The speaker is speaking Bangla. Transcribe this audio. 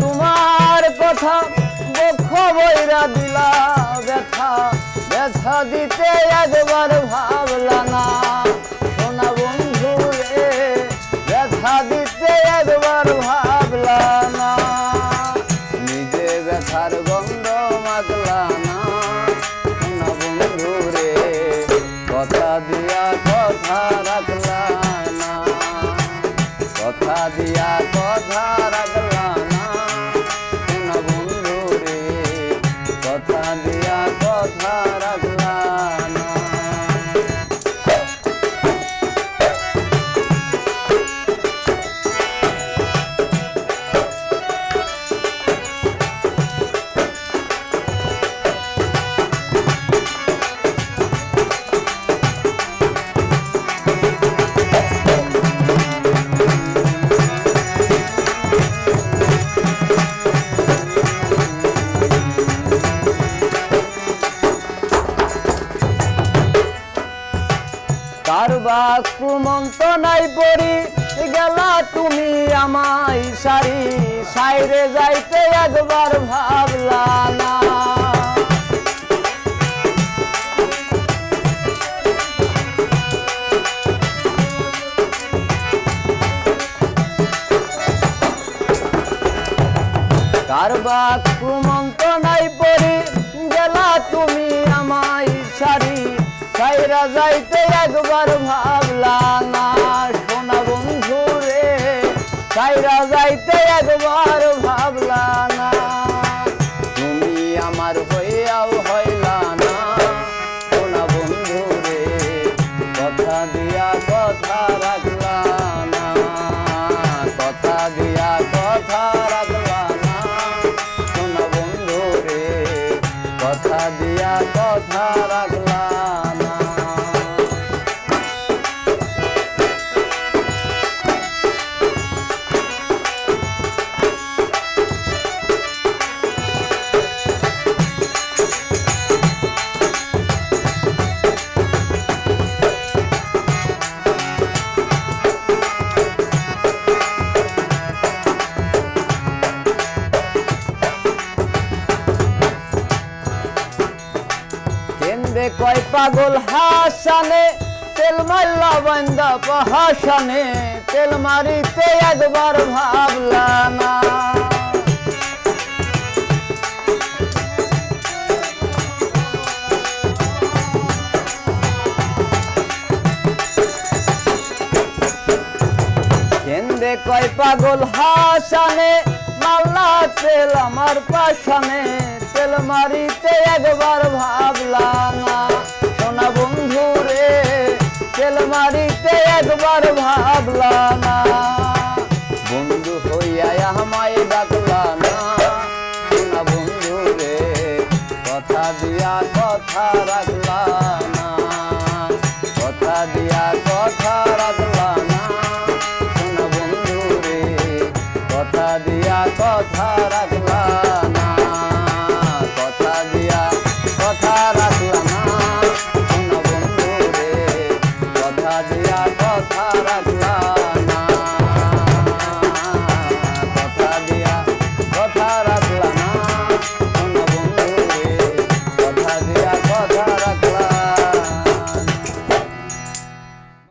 তোমার কথা দুঃখ বইরা দিলা ব্যথা। ব্যথা দিতে একবার ভাবলা না। সোনা বন্ধু রে, ব্যথা দিতে একবার ভাবলা না। নিজে ব্যথার গন্ধ মাগলা না। সোনা বন্ধু রে, কথা দিয়া কথা রাখলা না। কথা দিয়া কথা কুমন্ত নাই পড়ি, গেলা তুমি আমায় সারি, সাইরে যাইতে একবার ভাবলা না। কারবা কুমন্ত নাই পড়ি, গেলা তুমি সাইরা যাইতে একবার ভাবলা, না, সোনা বন্ধু রে। সাইরা যাইতে একবার ভাবলা, না, তুমি আমার হইয়াও হইলা না। সোনা বন্ধু রে, কথা দিয়া কথা রাখলা না, কথা দিয়া কথা রাখলা না। সোনা বন্ধু রে, কথা দিয়া কথা রাখলা কেন্দে কয় পাগল হাসানে, তেল মাল্লা বান্দা পাহাসানে, তেল মারিতে একবার ভাবলা না। কয় পাগল হাসানে তেল আমার পাশানে, তেল মারিতে একবার ভাবলা না। সোনা বন্ধু রে, তেল মারিতে একবার ভাবলা না। বন্ধু হইয়া আমায় ডাকলা না। সোনা বন্ধু রে, কথা দিয়া কথা রাখলা না। কথা দিয়া কথা রাখলা না। সোনা বন্ধু রে, কথা দিয়া কথা